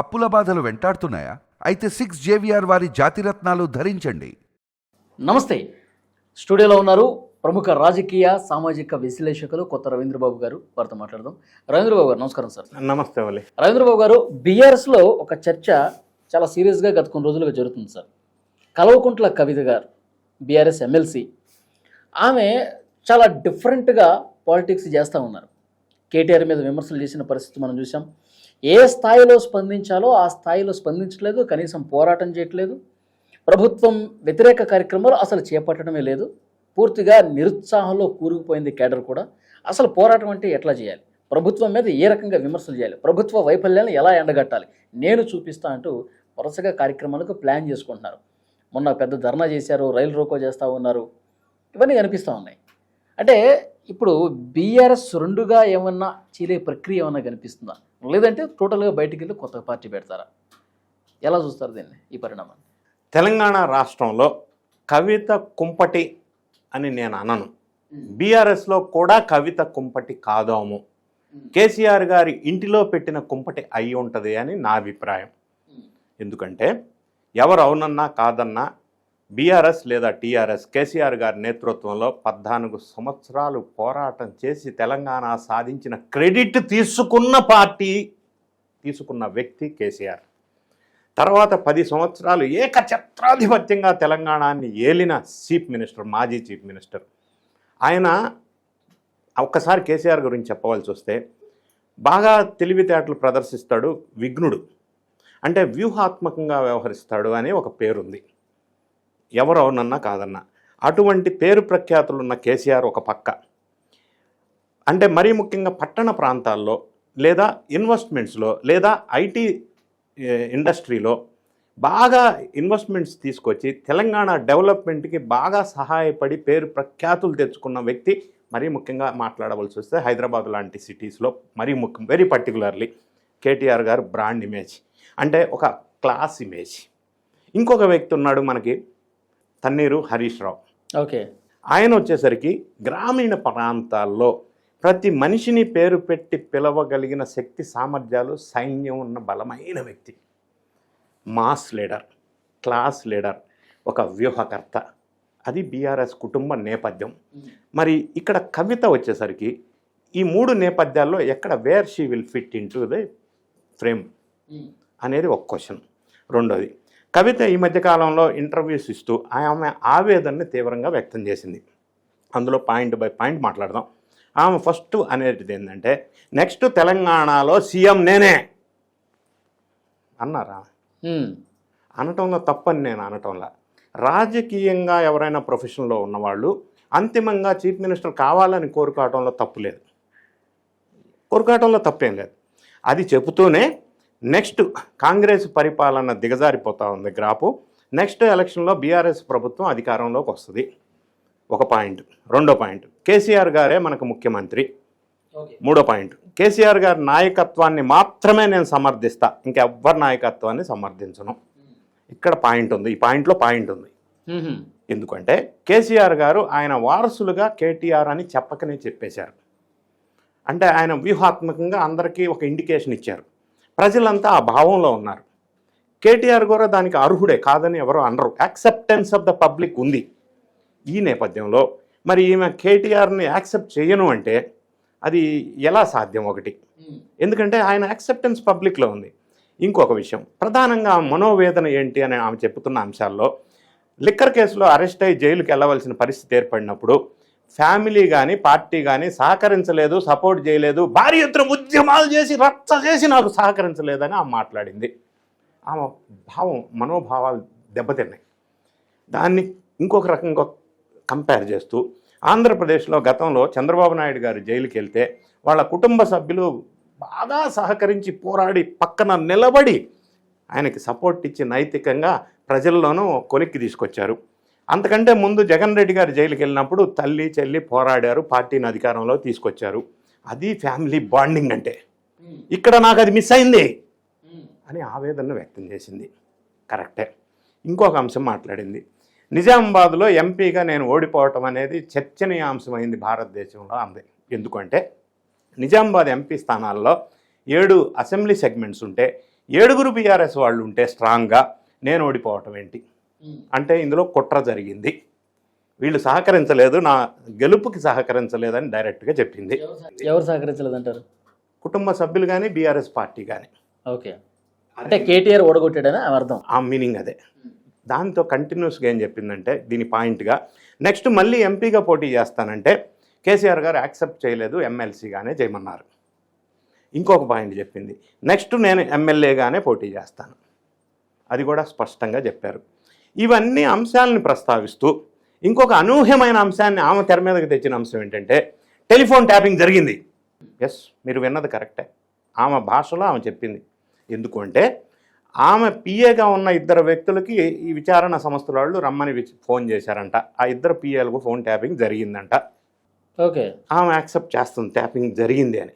అప్పుల బాధలు వెంటాడుతున్నాయా? అయితే సిక్స్ జేవిఆర్ వారి జాతిరత్నాలు ధరించండి. నమస్తే. స్టూడియోలో ఉన్నారు ప్రముఖ రాజకీయ సామాజిక విశ్లేషకులు కొత్త రవీంద్రబాబు గారు. వారితో మాట్లాడదాం. రవీంద్రబాబు గారు నమస్కారం సార్. నమస్తే వలి రవీంద్రబాబు గారు బీఆర్ఎస్లో ఒక చర్చ చాలా సీరియస్గా గత కొన్ని రోజులుగా జరుగుతుంది సార్. కల్వకుంట్ల కవిత గారు బీఆర్ఎస్ ఎమ్మెల్సీ ఆమె చాలా డిఫరెంట్గా పాలిటిక్స్ చేస్తూ ఉన్నారు. కేటీఆర్ మీద విమర్శలు చేసిన పరిస్థితి మనం చూసాం ఏ స్థాయిలో స్పందించాలో ఆ స్థాయిలో స్పందించలేదు కనీసం పోరాటం చేయట్లేదు. ప్రభుత్వం వ్యతిరేక కార్యక్రమాలు అసలు చేపట్టడమే లేదు. పూర్తిగా నిరుత్సాహంలో కూరుకుపోయింది కేడర్ కూడా. అసలు పోరాటం అంటే ఎట్లా చేయాలి? ప్రభుత్వం మీద ఏ రకంగా విమర్శలు చేయాలి? ప్రభుత్వ వైఫల్యాలను ఎలా ఎండగట్టాలి? నేను చూపిస్తా అంటూ వరుసగా కార్యక్రమాలకు ప్లాన్ చేసుకుంటున్నారు. మొన్న పెద్ద ధర్నా చేశారు రైలు రోకో చేస్తూ ఉన్నారు. ఇవన్నీ కనిపిస్తూ ఉన్నాయి. అంటే ఇప్పుడు బీఆర్ఎస్ రెండుగా ఏమన్నా చీలే ప్రక్రియ ఏమన్నా కనిపిస్తుందా? లేదంటే టోటల్గా బయటికి వెళ్ళి కొత్త పార్టీ పెడతారా? ఎలా చూస్తారు దీన్ని ఈ పరిణామాన్ని తెలంగాణ రాష్ట్రంలో కవిత కుంపటి అని నేను అనను. బీఆర్ఎస్లో కూడా కవిత కుంపటి కాదాము. కేసీఆర్ గారి ఇంటిలో పెట్టిన కుంపటి అయి ఉంటుంది అని నా అభిప్రాయం. ఎందుకంటే ఎవరు అవునన్నా కాదన్నా బీఆర్ఎస్ లేదా టీఆర్ఎస్ కేసీఆర్ గారి నేతృత్వంలో పద్నాలుగు సంవత్సరాలు పోరాటం చేసి తెలంగాణ సాధించిన క్రెడిట్ తీసుకున్న పార్టీ తీసుకున్న వ్యక్తి కేసీఆర్. తర్వాత పది సంవత్సరాలు ఏకఛత్రాధిపత్యంగా తెలంగాణని ఏలిన చీఫ్ మినిస్టర్ మాజీ చీఫ్ మినిస్టర్. ఆయన ఒక్కసారి కేసీఆర్ గురించి చెప్పవలసి వస్తే బాగా తెలివితేటలు ప్రదర్శిస్తాడు విఘ్నుడు. అంటే వ్యూహాత్మకంగా వ్యవహరిస్తాడు అని ఒక పేరుంది. ఎవరు అవునన్నా కాదన్నా. అటువంటి పేరు ప్రఖ్యాతులు ఉన్న కేసీఆర్ ఒక పక్క. అంటే మరీ ముఖ్యంగా పట్టణ ప్రాంతాల్లో లేదా ఇన్వెస్ట్మెంట్స్లో లేదా ఐటీ ఇండస్ట్రీలో బాగా ఇన్వెస్ట్మెంట్స్ తీసుకొచ్చి తెలంగాణ డెవలప్మెంట్కి బాగా సహాయపడి పేరు ప్రఖ్యాతులు తెచ్చుకున్న వ్యక్తి మరీ ముఖ్యంగా మాట్లాడవలసి వస్తే హైదరాబాద్ లాంటి సిటీస్లో మరీ ముఖ్యం వెరీ పర్టికులర్లీ కేటీఆర్ గారు బ్రాండ్ ఇమేజ్. అంటే ఒక క్లాస్ ఇమేజ్. ఇంకొక వ్యక్తి ఉన్నాడు మనకి తన్నీరు హరీష్ రావు. ఓకే. ఆయన వచ్చేసరికి గ్రామీణ ప్రాంతాల్లో ప్రతి మనిషిని పేరు పెట్టి పిలవగలిగిన శక్తి సామర్థ్యాలు సైన్యం ఉన్న బలమైన వ్యక్తి. మాస్ లీడర్ క్లాస్ లీడర్ ఒక వ్యూహకర్త. అది బీఆర్ఎస్ కుటుంబ నేపథ్యం. మరి ఇక్కడ కవిత వచ్చేసరికి ఈ మూడు నేపథ్యాల్లో ఎక్కడ where she will fit in to the frame అనేది ఒక క్వశ్చన్. రెండోది కవిత ఈ మధ్యకాలంలో ఇంటర్వ్యూస్ ఇస్తూ ఆమె ఆవేదనని తీవ్రంగా వ్యక్తం చేసింది. అందులో పాయింట్ బై పాయింట్ మాట్లాడదాం. ఆమె ఫస్ట్ అనేది ఏంటంటే నెక్స్ట్ తెలంగాణలో సీఎం నేనే అన్నారా? అనటంలో తప్పని నేను అనటంలా. రాజకీయంగా ఎవరైనా ప్రొఫెషన్లో ఉన్నవాళ్ళు అంతిమంగా చీఫ్ మినిస్టర్ కావాలని కోరుకోవటంలో తప్పు లేదు. కోరుకోవటంలో తప్పేం లేదు. అది చెబుతూనే నెక్స్ట్ కాంగ్రెస్ పరిపాలన దిగజారిపోతా ఉంది గ్రాపు. నెక్స్ట్ ఎలక్షన్లో బీఆర్ఎస్ ప్రభుత్వం అధికారంలోకి వస్తుంది. ఒక పాయింట్. రెండో పాయింట్. కేసీఆర్ గారే మనకు ముఖ్యమంత్రి. మూడో పాయింట్. కేసీఆర్ గారి నాయకత్వాన్ని మాత్రమే నేను సమర్థిస్తా. ఇంకెవ్వరి నాయకత్వాన్ని సమర్థించను. ఇక్కడ పాయింట్ ఉంది. ఈ పాయింట్లో పాయింట్ ఉంది. ఎందుకంటే కేసీఆర్ గారు ఆయన వారసులుగా కేటీఆర్ అని చెప్పకనే చెప్పేశారు. అంటే ఆయన వ్యూహాత్మకంగా అందరికీ ఒక ఇండికేషన్ ఇచ్చారు. ప్రజలంతా ఆ భావంలో ఉన్నారు. కేటీఆర్ కూడా దానికి అర్హుడే కాదని ఎవరో అనరు. యాక్సెప్టెన్స్ ఆఫ్ ద పబ్లిక్ ఉంది. ఈ నేపథ్యంలో మరి ఈమె కేటీఆర్ని యాక్సెప్ట్ చేయను అంటే అది ఎలా సాధ్యం ఒకటి? ఎందుకంటే ఆయన యాక్సెప్టెన్స్ పబ్లిక్లో ఉంది. ఇంకొక విషయం. ప్రధానంగా మనోవేదన ఏంటి అని ఆమె చెబుతున్న అంశాల్లో లిక్కర్ కేసులో అరెస్ట్ అయ్యి జైలుకి వెళ్ళవలసిన పరిస్థితి ఏర్పడినప్పుడు ఫ్యామిలీ కానీ పార్టీ కానీ సహకరించలేదు సపోర్ట్ చేయలేదు. భారీ ఎత్తున ఉద్యమాలు చేసి రచ్చ చేసి నాకు సహకరించలేదని ఆమె మాట్లాడింది. ఆమె భావం మనోభావాలు దెబ్బతిన్నాయి. దాన్ని ఇంకొక రకంగా కంపేర్ చేస్తూ ఆంధ్రప్రదేశ్లో గతంలో చంద్రబాబు నాయుడు గారు జైలుకి వెళ్తే వాళ్ళ కుటుంబ సభ్యులు బాగా సహకరించి పోరాడి పక్కన నిలబడి ఆయనకి సపోర్ట్ ఇచ్చి నైతికంగా ప్రజల్లోనూ కొలిక్కి తీసుకొచ్చారు. అంతకంటే ముందు జగన్ రెడ్డి గారు జైలుకి వెళ్ళినప్పుడు తల్లి చెల్లి పోరాడారు పార్టీని అధికారంలో తీసుకొచ్చారు. అది ఫ్యామిలీ బాండింగ్ అంటే. ఇక్కడ నాకు అది మిస్ అయింది. అని ఆవేదన వ్యక్తం చేసింది. కరెక్టే. ఇంకొక అంశం మాట్లాడింది. నిజామాబాద్లో ఎంపీగా నేను ఓడిపోవటం అనేది చర్చనీయాంశమైంది భారతదేశంలో అంది. ఎందుకంటే నిజామాబాద్ ఎంపీ స్థానాల్లో ఏడు అసెంబ్లీ సెగ్మెంట్స్ ఉంటే ఏడుగురు బీఆర్ఎస్ వాళ్ళు ఉంటే స్ట్రాంగ్గా నేను ఓడిపోవటం ఏంటి? అంటే ఇందులో కుట్ర జరిగింది. వీళ్ళు సహకరించలేదు నా గెలుపుకి సహకరించలేదని డైరెక్ట్గా చెప్పింది. ఎవరు సహకరించలేదంటారు? కుటుంబ సభ్యులు కానీ బీఆర్ఎస్ పార్టీ కానీ ఓకే. అంటే కేటీఆర్ ఓడగొట్టాడని అర్థం. ఆ మీనింగ్ అదే. దాంతో కంటిన్యూస్గా ఏం చెప్పిందంటే దీని పాయింట్గా నెక్స్ట్ మళ్ళీ ఎంపీగా పోటీ చేస్తానంటే కేసీఆర్ గారు యాక్సెప్ట్ చేయలేదు ఎమ్మెల్సీగానే చేయమన్నారు. ఇంకొక పాయింట్ చెప్పింది నెక్స్ట్ నేను ఎమ్మెల్యేగానే పోటీ చేస్తాను. అది కూడా స్పష్టంగా చెప్పారు. ఇవన్నీ అంశాలను ప్రస్తావిస్తూ ఇంకొక అనూహ్యమైన అంశాన్ని ఆమె తెర మీదకి తెచ్చిన అంశం ఏంటంటే టెలిఫోన్ ట్యాపింగ్ జరిగింది. ఎస్ మీరు విన్నది కరెక్టే. ఆమె భాషలో ఆమె చెప్పింది. ఎందుకు అంటే ఆమె పిఏగా ఉన్న ఇద్దరు వ్యక్తులకి ఈ విచారణ సంస్థల వాళ్ళు రమ్మని ఫోన్ చేశారంట. ఆ ఇద్దరు పిఏలకు ఫోన్ ట్యాపింగ్ జరిగిందంట. ఓకే. ఆమె యాక్సెప్ట్ చేస్తుంది ట్యాపింగ్ జరిగింది అని.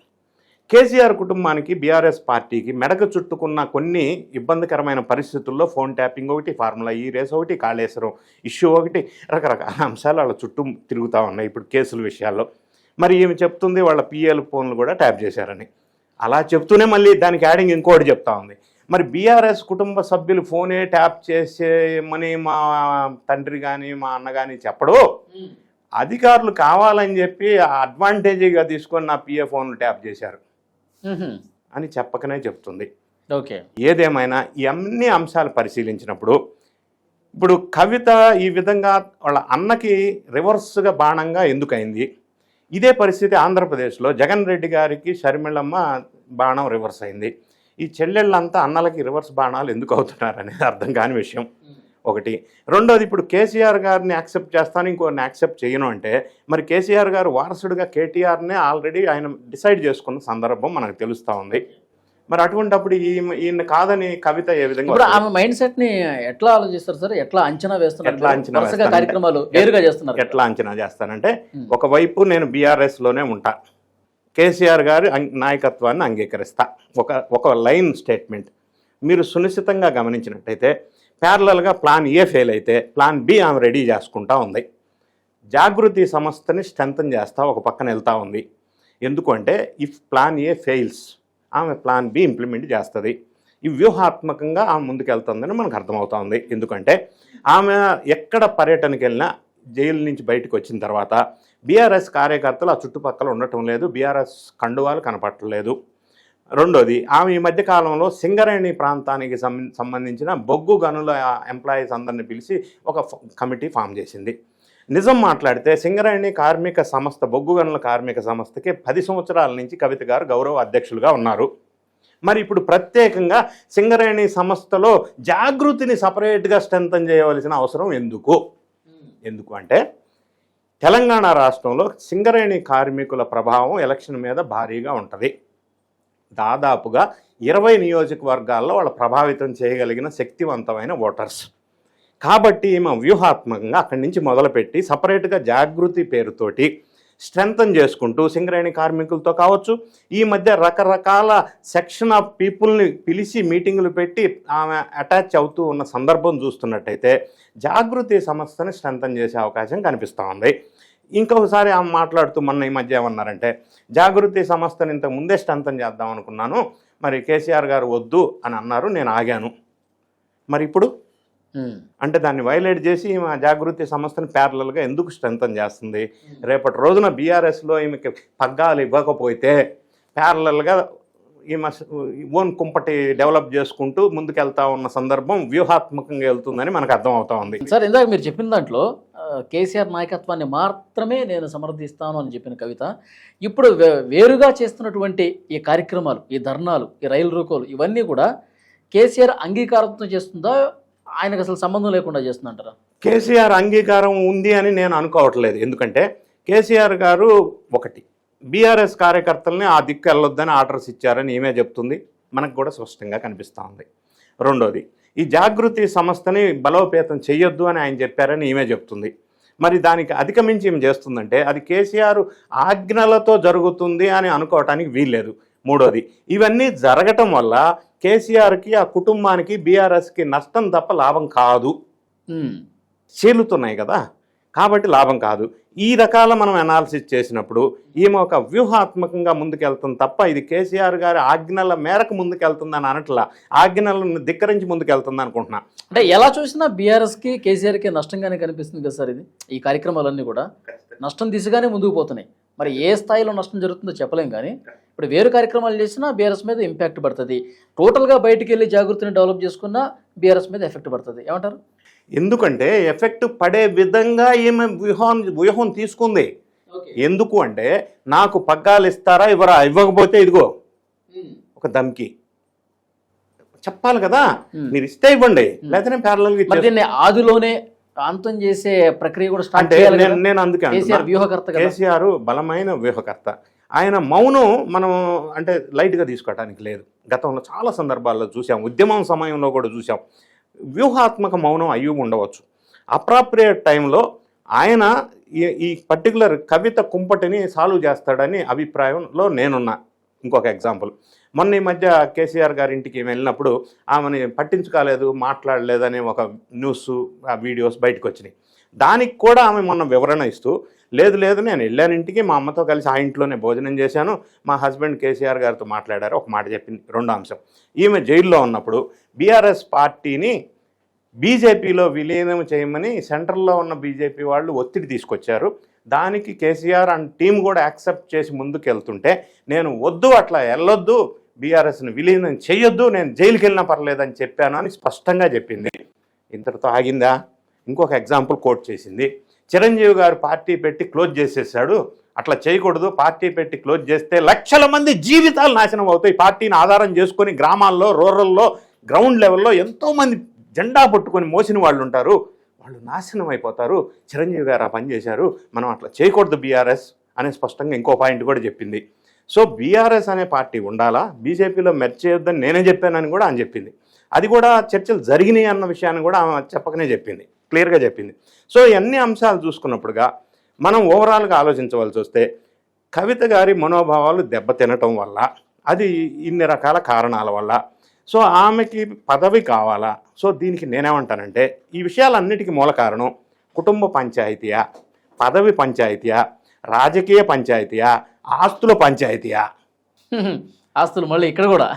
కేసీఆర్ కుటుంబానికి బీఆర్ఎస్ పార్టీకి మెడకు చుట్టుకున్న కొన్ని ఇబ్బందికరమైన పరిస్థితుల్లో ఫోన్ ట్యాపింగ్ ఒకటి ఫార్ములా ఈ రేస్ ఒకటి కాళేశ్వరం ఇష్యూ ఒకటి రకరకాల అంశాలు వాళ్ళ చుట్టూ తిరుగుతూ ఉన్నాయి ఇప్పుడు కేసుల విషయాల్లో. మరి ఈమె చెప్తుంది వాళ్ళ పిఏల ఫోన్లు కూడా ట్యాప్ చేశారని. అలా చెప్తూనే మళ్ళీ దానికి యాడింగ్ ఇంకోటి చెప్తా ఉంది. మరి బీఆర్ఎస్ కుటుంబ సభ్యులు ఫోనే ట్యాప్ చేసేమని మా తండ్రి కానీ మా అన్న కానీ చెప్పడు. అధికారులు కావాలని చెప్పి అడ్వాంటేజీగా తీసుకొని నా పిఏ ఫోన్లు ట్యాప్ చేశారు. అని చెప్పకనే చెప్తుంది. ఓకే. ఏదేమైనా ఈ అన్ని అంశాలు పరిశీలించినప్పుడు ఇప్పుడు కవిత ఈ విధంగా వాళ్ళ అన్నకి రివర్స్గా బాణంగా ఎందుకైంది? ఇదే పరిస్థితి ఆంధ్రప్రదేశ్లో జగన్ రెడ్డి గారికి షర్మిళమ్మ బాణం రివర్స్ అయింది. ఈ చెల్లెళ్ళంతా అన్నలకి రివర్స్ బాణాలు ఎందుకు అవుతున్నారు అనేది అర్థం కాని విషయం. ఒకటి. రెండోది ఇప్పుడు కేసీఆర్ గారిని యాక్సెప్ట్ చేస్తాను ఇంకోరిని యాక్సెప్ట్ చేయను అంటే మరి కేసీఆర్ గారు వారసుడిగా కేటీఆర్నే ఆల్రెడీ ఆయన డిసైడ్ చేసుకున్న సందర్భం మనకు తెలుస్తూ ఉంది. మరి అటువంటప్పుడు ఈ ఈయన కాదని కవిత ఏ విధంగా ఇప్పుడు? ఆమె మైండ్ సెట్ని ఎట్లా ఆలోచిస్తారు సార్? ఎట్లా అంచనా వేస్తున్నారు? ఎట్లా అంచనా కార్యక్రమాలు వేరుగా చేస్తున్నారు. ఎట్లా అంచనా చేస్తానంటే. ఒకవైపు నేను బీఆర్ఎస్లోనే ఉంటా. కేసీఆర్ గారి నాయకత్వాన్ని అంగీకరిస్తా. ఒక ఒక లైన్ స్టేట్మెంట్. మీరు సునిశ్చితంగా గమనించినట్టయితే ప్యారలల్గా ప్లాన్ ఏ ఫెయిల్ అయితే ప్లాన్ బి ఆమె రెడీ చేసుకుంటా ఉంది. జాగృతి సంస్థని స్ట్రెంథన్ చేస్తా ఒక పక్కన వెళ్తూ ఉంది. ఎందుకంటే ఇఫ్ ప్లాన్ ఏ ఫెయిల్స్ ఆమె ప్లాన్ బి ఇంప్లిమెంట్ చేస్తుంది. ఈ వ్యూహాత్మకంగా ఆమె ముందుకెళ్తుందని మనకు అర్థమవుతా ఉంది. ఎందుకంటే ఆమె ఎక్కడ పర్యటనకి వెళ్ళినా జైలు నుంచి బయటకు వచ్చిన తర్వాత బీఆర్ఎస్ కార్యకర్తలు ఆ చుట్టుపక్కల ఉండటం లేదు. బీఆర్ఎస్ కండువాలు కనపట్టలేదు రెండోది ఆమె ఈ మధ్య కాలంలో సింగరేణి ప్రాంతానికి సంబంధించిన బొగ్గు గనుల ఎంప్లాయీస్ అందరిని పిలిచి ఒక కమిటీ ఫామ్ చేసింది. నిజం మాట్లాడితే సింగరేణి కార్మిక సంస్థ బొగ్గు గనుల కార్మిక సంస్థకి పది సంవత్సరాల నుంచి కవిత గారు గౌరవ అధ్యక్షులుగా ఉన్నారు. మరి ఇప్పుడు ప్రత్యేకంగా సింగరేణి సంస్థలో జాగృతిని సపరేట్గా స్ట్రెంథన్ చేయవలసిన అవసరం ఎందుకు? ఎందుకు అంటే తెలంగాణ రాష్ట్రంలో సింగరేణి కార్మికుల ప్రభావం ఎలక్షన్ మీద భారీగా ఉంటుంది. దాదాపుగా ఇరవై నియోజకవర్గాల్లో వాళ్ళు ప్రభావితం చేయగలిగిన శక్తివంతమైన ఓటర్స్ కాబట్టి ఈమె వ్యూహాత్మకంగా అక్కడి నుంచి మొదలుపెట్టి సపరేట్గా జాగృతి పేరుతోటి స్ట్రెంగ్తన్ చేసుకుంటూ సింగరేణి కార్మికులతో కావచ్చు ఈ మధ్య రకరకాల సెక్షన్ ఆఫ్ పీపుల్ని పిలిచి మీటింగులు పెట్టి ఆమె అటాచ్ అవుతూ ఉన్న సందర్భం చూస్తున్నట్టయితే జాగృతి సంస్థని స్ట్రెంగ్తన్ చేసే అవకాశం కనిపిస్తూ ఉంది. ఇంకొకసారి ఆమె మాట్లాడుతూ మొన్న ఈ మధ్య ఏమన్నారంటే జాగృతి సంస్థని ఇంత ముందే స్ట్రెంథన్ చేద్దాం అనుకున్నాను. మరి కేసీఆర్ గారు వద్దు అని అన్నారు. నేను ఆగాను. మరి ఇప్పుడు. అంటే దాన్ని వైలేట్ చేసి ఈమె జాగృతి సంస్థను ప్యారలల్గా ఎందుకు స్ట్రెంథన్ చేస్తుంది? రేపటి రోజున బీఆర్ఎస్లో ఈమెకి పగ్గాలు ఇవ్వకపోతే ప్యారలల్గా ఈమె ఓన్ కుంపటి డెవలప్ చేసుకుంటూ ముందుకెళ్తా ఉన్న సందర్భం వ్యూహాత్మకంగా వెళ్తుందని మనకు అర్థం అవుతా ఉంది. సార్ ఇందాక మీరు చెప్పిన దాంట్లో కేసీఆర్ నాయకత్వాన్ని మాత్రమే నేను సమర్థిస్తాను అని చెప్పిన కవిత. ఇప్పుడు వే- వేరుగా చేస్తున్నటువంటి ఈ కార్యక్రమాలు ఈ ధర్నాలు ఈ రైలు రూకోలు ఇవన్నీ కూడా కేసీఆర్ అంగీకారంతో చేస్తుందా? ఆయనకు అసలు సంబంధం లేకుండా చేస్తుందంటారా? కేసీఆర్ అంగీకారం ఉంది అని నేను అనుకోవట్లేదు. ఎందుకంటే కేసీఆర్ గారు ఒకటి బీఆర్ఎస్ కార్యకర్తల్ని ఆ దిక్కు వెళ్ళొద్దని ఆర్డర్స్ ఇచ్చారని ఈమె చెప్తుంది. మనకు కూడా స్పష్టంగా కనిపిస్తూ ఉంది. రెండోది ఈ జాగృతి సంస్థని బలోపేతం చేయొద్దు అని ఆయన చెప్పారని ఈమె చెప్తుంది. మరి దానికి అధిగమించి ఏం చేస్తుందంటే అది కేసీఆర్ ఆజ్ఞలతో జరుగుతుంది అని అనుకోవటానికి వీల్లేదు. మూడోది ఇవన్నీ జరగటం వల్ల కేసీఆర్కి ఆ కుటుంబానికి బీఆర్ఎస్కి నష్టం తప్ప లాభం కాదు. చీలుతున్నాయి కదా. కాబట్టి లాభం కాదు. ఈ రకాల మనం అనాలిసిస్ చేసినప్పుడు ఈమె ఒక వ్యూహాత్మకంగా ముందుకెళ్తుంది తప్ప ఇది కేసీఆర్ గారి ఆజ్ఞల మేరకు ముందుకెళ్తుందని అనట్లా ఆజ్ఞలను ధిక్కరించి ముందుకెళ్తుంది అనుకుంటున్నా. అంటే ఎలా చూసినా బీఆర్ఎస్కి కేసీఆర్కి నష్టంగానే కనిపిస్తుంది కదా సార్ ఇది? ఈ కార్యక్రమాలన్నీ కూడా నష్టం దిశగానే ముందుకు పోతున్నాయి. మరి ఏ స్థాయిలో నష్టం జరుగుతుందో చెప్పలేం కానీ ఇప్పుడు వేరు కార్యక్రమాలు చేసినా బీఆర్ఎస్ మీద ఇంపాక్ట్ పడుతుంది. టోటల్గా బయటికి వెళ్ళి జాగ్రత్తని డెవలప్ చేసుకున్నా బీఆర్ఎస్ మీద ఎఫెక్ట్ పడుతుంది. ఏమంటారు? ఎందుకంటే ఎఫెక్ట్ పడే విధంగా ఈమె వ్యూహం వ్యూహం తీసుకుంది. ఎందుకు అంటే నాకు పగ్గాలు ఇస్తారా ఇవ్వరా ఇవ్వకపోతే ఇదిగో. ఒక దమ్కి చెప్పాలి కదా. మీరు ఇస్తే ఇవ్వండి. లేకపోతే ప్యారలల్ మరి దీన్ని ఆదిలోనే అంతం చేసే ప్రక్రియ కూడా స్టార్ట్ అంటే నేను అందుకే వ్యూహకర్త కేసీఆర్ బలమైన వ్యూహకర్త. ఆయన మౌనం మనం అంటే లైట్గా తీసుకోవటానికి లేదు. గతంలో చాలా సందర్భాల్లో చూసాం. ఉద్యమం సమయంలో కూడా చూసాం. వ్యూహాత్మక మౌనం అయ్యి ఉండవచ్చు. అప్రాప్రియేట్ టైంలో ఆయన ఈ- ఈ పర్టికులర్ కవిత కుంపటిని సాల్వ్ చేస్తాడని అభిప్రాయంలో నేనున్నా. ఇంకొక ఎగ్జాంపుల్. మొన్న ఈ మధ్య కేసీఆర్ గారి ఇంటికి వెళ్ళినప్పుడు ఆమెని పట్టించుకోలేదు మాట్లాడలేదనే ఒక న్యూస్ ఆ వీడియోస్ బయటకు వచ్చినాయి దానికి కూడా ఆమె మొన్న వివరణ ఇస్తూ లేదు లేదు నేను వెళ్ళాను ఇంటికి మా అమ్మతో కలిసి ఆ ఇంట్లోనే భోజనం చేశాను మా హస్బెండ్ కేసీఆర్ గారితో మాట్లాడారు ఒక మాట చెప్పింది. రెండో అంశం. ఈమె జైల్లో ఉన్నప్పుడు బీఆర్ఎస్ పార్టీని బీజేపీలో విలీనం చేయమని సెంట్రల్లో ఉన్న బీజేపీ వాళ్ళు ఒత్తిడి తీసుకొచ్చారు. దానికి కేసీఆర్ అండ్ టీం కూడా యాక్సెప్ట్ చేసి ముందుకు వెళ్తుంటే నేను వద్దు అట్లా వెళ్ళొద్దు బీఆర్ఎస్ని విలీనం చేయొద్దు నేను జైలుకి వెళ్ళినా పర్లేదని చెప్పాను అని స్పష్టంగా చెప్పింది. ఇంతటితో ఆగిందా? ఇంకొక ఎగ్జాంపుల్ కోట్ చేసింది. చిరంజీవి గారు పార్టీ పెట్టి క్లోజ్ చేసేసాడు. అట్లా చేయకూడదు. పార్టీ పెట్టి క్లోజ్ చేస్తే లక్షల మంది జీవితాలు నాశనం అవుతాయి. పార్టీని ఆధారం చేసుకొని గ్రామాల్లో రూరల్లో గ్రౌండ్ లెవెల్లో ఎంతోమంది జెండా పట్టుకొని మోసిన వాళ్ళు ఉంటారు. వాళ్ళు నాశనం అయిపోతారు. చిరంజీవి గారు ఆ పని చేశారు. మనం అట్లా చేయకూడదు బీఆర్ఎస్ అనే స్పష్టంగా ఇంకో పాయింట్ కూడా చెప్పింది. సో బీఆర్ఎస్ అనే పార్టీ ఉండాలా? బీజేపీలో మెర్చ్ చేయొద్దని నేనే చెప్పానని కూడా అని చెప్పింది. అది కూడా చర్చలు జరిగినాయి అన్న విషయాన్ని కూడా ఆమె చెప్పకనే చెప్పింది. క్లియర్గా చెప్పింది. సో ఇవన్నీ అంశాలు చూసుకున్నప్పుడుగా మనం ఓవరాల్గా ఆలోచించవలసి వస్తే కవిత గారి మనోభావాలు దెబ్బతినటం వల్ల అది ఇన్ని రకాల కారణాల వల్ల సో ఆమెకి పదవి కావాలా? సో దీనికి నేనేమంటానంటే ఈ విషయాలన్నిటికీ మూల కారణం కుటుంబ పంచాయతీయా? పదవి పంచాయతీయా? రాజకీయ పంచాయతీయా? ఆస్తుల పంచాయతీయా? ఆస్తులు మళ్ళీ ఇక్కడ కూడా.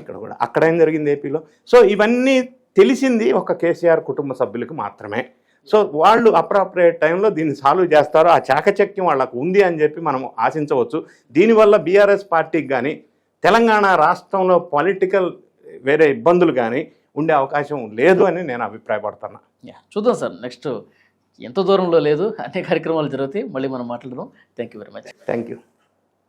ఇక్కడ కూడా. అక్కడ ఏం జరిగింది ఏపీలో? సో ఇవన్నీ తెలిసింది ఒక కేసీఆర్ కుటుంబ సభ్యులకు మాత్రమే. సో వాళ్ళు అప్రాప్రియేట్ టైంలో దీన్ని సాల్వ్ చేస్తారో ఆ చాకచక్యం వాళ్ళకు ఉంది అని చెప్పి మనం ఆశించవచ్చు. దీనివల్ల బీఆర్ఎస్ పార్టీకి కానీ తెలంగాణ రాష్ట్రంలో పొలిటికల్ వేరే ఇబ్బందులు కానీ ఉండే అవకాశం లేదు అని నేను అభిప్రాయపడుతున్నా. యా, చూద్దాం సార్. నెక్స్ట్ ఎంత దూరంలో లేదు అన్ని కార్యక్రమాలు జరుగుతాయి. మళ్ళీ మనం మాట్లాడదాం. Thank you very much thank you